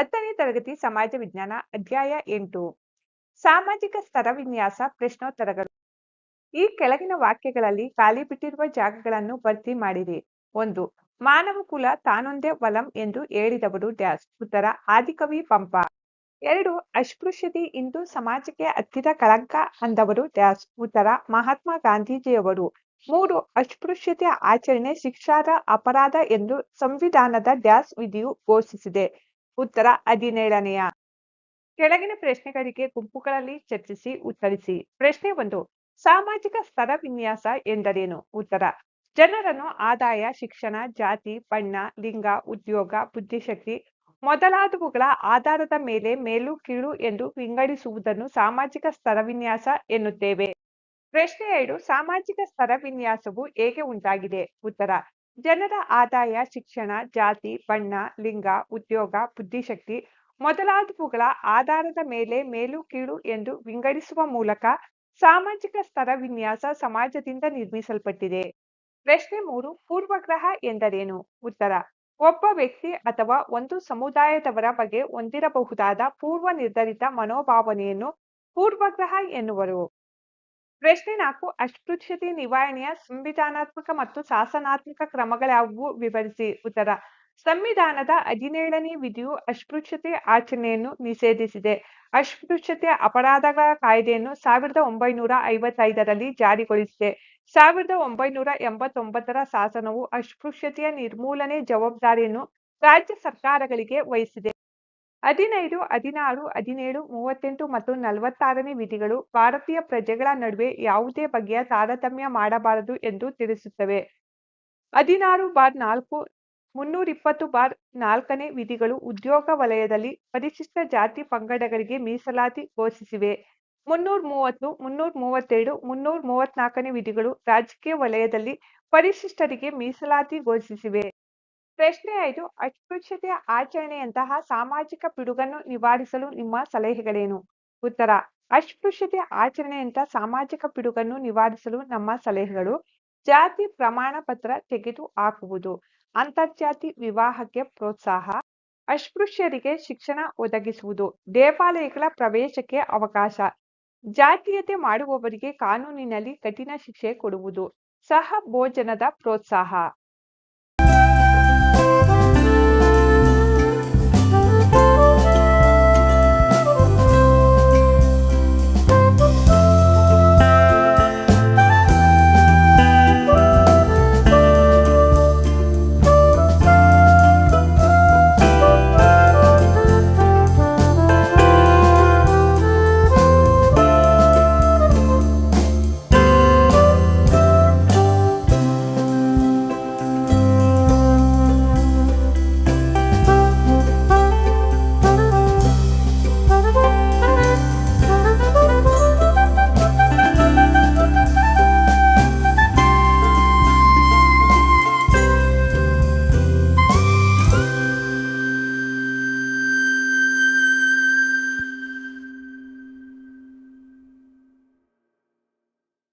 ಹತ್ತನೇ ತರಗತಿ ಸಮಾಜ ವಿಜ್ಞಾನ ಅಧ್ಯಾಯ ಎಂಟು. ಸಾಮಾಜಿಕ ಸ್ತರವಿನ್ಯಾಸ ಪ್ರಶ್ನೋತ್ತರಗಳು. ಈ ಕೆಳಗಿನ ವಾಕ್ಯಗಳಲ್ಲಿ ಖಾಲಿ ಬಿಟ್ಟಿರುವ ಜಾಗಗಳನ್ನು ಭರ್ತಿ ಮಾಡಿರಿ ಒಂದು, ಮಾನವ ಕುಲ ತಾನೊಂದೇ ವಲಂ ಎಂದು ಹೇಳಿದವರು ಡ್ಯಾಶ್ ಉತ್ತರ, ಆದಿಕವಿ ಪಂಪ. ಎರಡು, ಅಸ್ಪೃಶ್ಯತೆ ಇಂದು ಸಮಾಜಕ್ಕೆ ಹತ್ತಿದ ಕಳಂಕ ಅಂದವರು ಡ್ಯಾಶ್ ಉತ್ತರ, ಮಹಾತ್ಮ ಗಾಂಧೀಜಿಯವರು. ಮೂರು, ಅಸ್ಪೃಶ್ಯತೆ ಆಚರಣೆ ಶಿಕ್ಷಾರ್ಹ ಅಪರಾಧ ಎಂದು ಸಂವಿಧಾನದ ಡ್ಯಾಶ್ ವಿಧಿಯು ಘೋಷಿಸಿದೆ. ಉತ್ತರ ಹದಿನೇಳನೆಯ. ಕೆಳಗಿನ ಪ್ರಶ್ನೆಗಳಿಗೆ ಗುಂಪುಗಳಲ್ಲಿ ಚರ್ಚಿಸಿ, ಉತ್ತರಿಸಿ. ಪ್ರಶ್ನೆ ಒಂದು, ಸಾಮಾಜಿಕ ಸ್ತರ ವಿನ್ಯಾಸ ಎಂದರೇನು? ಉತ್ತರ, ಜನರನ್ನು ಆದಾಯ, ಶಿಕ್ಷಣ, ಜಾತಿ, ಬಣ್ಣ, ಲಿಂಗ, ಉದ್ಯೋಗ, ಬುದ್ಧಿಶಕ್ತಿ ಮೊದಲಾದವುಗಳ ಆಧಾರದ ಮೇಲೆ ಮೇಲು ಕೀಳು ಎಂದು ವಿಂಗಡಿಸುವುದನ್ನು ಸಾಮಾಜಿಕ ಸ್ತರವಿನ್ಯಾಸ ಎನ್ನುತ್ತೇವೆ. ಪ್ರಶ್ನೆ ಎರಡು, ಸಾಮಾಜಿಕ ಸ್ತರವಿನ್ಯಾಸವು ಹೇಗೆ ಉಂಟಾಗಿದೆ? ಉತ್ತರ ಜನರ ಆದಾಯ, ಶಿಕ್ಷಣ, ಜಾತಿ, ಬಣ್ಣ, ಲಿಂಗ, ಉದ್ಯೋಗ, ಬುದ್ಧಿಶಕ್ತಿ ಮೊದಲಾದವುಗಳ ಆಧಾರದ ಮೇಲೆ ಮೇಲು ಕೀಳು ಎಂದು ವಿಂಗಡಿಸುವ ಮೂಲಕ ಸಾಮಾಜಿಕ ಸ್ತರ ವಿನ್ಯಾಸ ಸಮಾಜದಿಂದ ನಿರ್ಮಿಸಲ್ಪಟ್ಟಿದೆ. ಪ್ರಶ್ನೆ ಮೂರು, ಪೂರ್ವಗ್ರಹ ಎಂದರೇನು? ಉತ್ತರ, ಒಬ್ಬ ವ್ಯಕ್ತಿ ಅಥವಾ ಒಂದು ಸಮುದಾಯದವರ ಬಗ್ಗೆ ಹೊಂದಿರಬಹುದಾದ ಪೂರ್ವ ನಿರ್ಧರಿತ ಮನೋಭಾವನೆಯನ್ನು ಪೂರ್ವಗ್ರಹ ಎನ್ನುವರು. ಪ್ರಶ್ನೆ ನಾಲ್ಕು, ಅಸ್ಪೃಶ್ಯತೆ ನಿವಾರಣೆಯ ಸಂವಿಧಾನಾತ್ಮಕ ಮತ್ತು ಶಾಸನಾತ್ಮಕ ಕ್ರಮಗಳ್ಯಾವುವು ವಿವರಿಸಿ. ಉತ್ತರ, ಸಂವಿಧಾನದ ಹದಿನೇಳನೇ ವಿಧಿಯು ಅಸ್ಪೃಶ್ಯತೆ ಆಚರಣೆಯನ್ನು ನಿಷೇಧಿಸಿದೆ. ಅಸ್ಪೃಶ್ಯತೆ ಅಪರಾಧಗಳ ಕಾಯ್ದೆಯನ್ನು ಸಾವಿರದ ಒಂಬೈನೂರ ಐವತ್ತೈದರಲ್ಲಿ ಜಾರಿಗೊಳಿಸಿದೆ. ಸಾವಿರದ ಒಂಬೈನೂರ ಎಂಬತ್ತೊಂಬತ್ತರ ಶಾಸನವು ಅಸ್ಪೃಶ್ಯತೆಯ ನಿರ್ಮೂಲನೆ ಜವಾಬ್ದಾರಿಯನ್ನು ರಾಜ್ಯ ಸರ್ಕಾರಗಳಿಗೆ ವಹಿಸಿದೆ. ಹದಿನೈದು, ಹದಿನಾರು, ಹದಿನೇಳು, ಮೂವತ್ತೆಂಟು ಮತ್ತು ನಲವತ್ತಾರನೇ ವಿಧಿಗಳು ಭಾರತೀಯ ಪ್ರಜೆಗಳ ನಡುವೆ ಯಾವುದೇ ಬಗೆಯ ತಾರತಮ್ಯ ಮಾಡಬಾರದು ಎಂದು ತಿಳಿಸುತ್ತವೆ. ಹದಿನಾರು ಬಾರ್ ನಾಲ್ಕು ಮುನ್ನೂರಿಪ್ಪತ್ತು ಬಾರ್ ನಾಲ್ಕನೇ ವಿಧಿಗಳು ಉದ್ಯೋಗ ವಲಯದಲ್ಲಿ ಪರಿಶಿಷ್ಟ ಜಾತಿ ಪಂಗಡಗಳಿಗೆ ಮೀಸಲಾತಿ ಘೋಷಿಸಿವೆ. ಮುನ್ನೂರ ಮೂವತ್ತು, ಮುನ್ನೂರ ಮೂವತ್ತೆರಡು ಮುನ್ನೂರ ಮೂವತ್ನಾಲ್ಕನೇ ವಿಧಿಗಳು ರಾಜಕೀಯ ವಲಯದಲ್ಲಿ ಪರಿಶಿಷ್ಟರಿಗೆ ಮೀಸಲಾತಿ ಘೋಷಿಸಿವೆ. ಪ್ರಶ್ನೆ ಐದು, ಅಸ್ಪೃಶ್ಯತೆಯ ಆಚರಣೆಯಂತಹ ಸಾಮಾಜಿಕ ಪಿಡುಗನ್ನು ನಿವಾರಿಸಲು ನಿಮ್ಮ ಸಲಹೆಗಳೇನು? ಉತ್ತರ, ಅಸ್ಪೃಶ್ಯತೆಯ ಆಚರಣೆಯಂತಹ ಸಾಮಾಜಿಕ ಪಿಡುಗನ್ನು ನಿವಾರಿಸಲು ನಮ್ಮ ಸಲಹೆಗಳು ಜಾತಿ ಪ್ರಮಾಣ ಪತ್ರ ತೆಗೆದು ಹಾಕುವುದು, ಅಂತರ್ಜಾತಿ ವಿವಾಹಕ್ಕೆ ಪ್ರೋತ್ಸಾಹ, ಅಸ್ಪೃಶ್ಯರಿಗೆ ಶಿಕ್ಷಣ ಒದಗಿಸುವುದು, ದೇವಾಲಯಗಳ ಪ್ರವೇಶಕ್ಕೆ ಅವಕಾಶ, ಜಾತೀಯತೆ ಮಾಡುವವರಿಗೆ ಕಾನೂನಿನಲ್ಲಿ ಕಠಿಣ ಶಿಕ್ಷೆ ಕೊಡುವುದು, ಸಹ ಭೋಜನದ ಪ್ರೋತ್ಸಾಹ.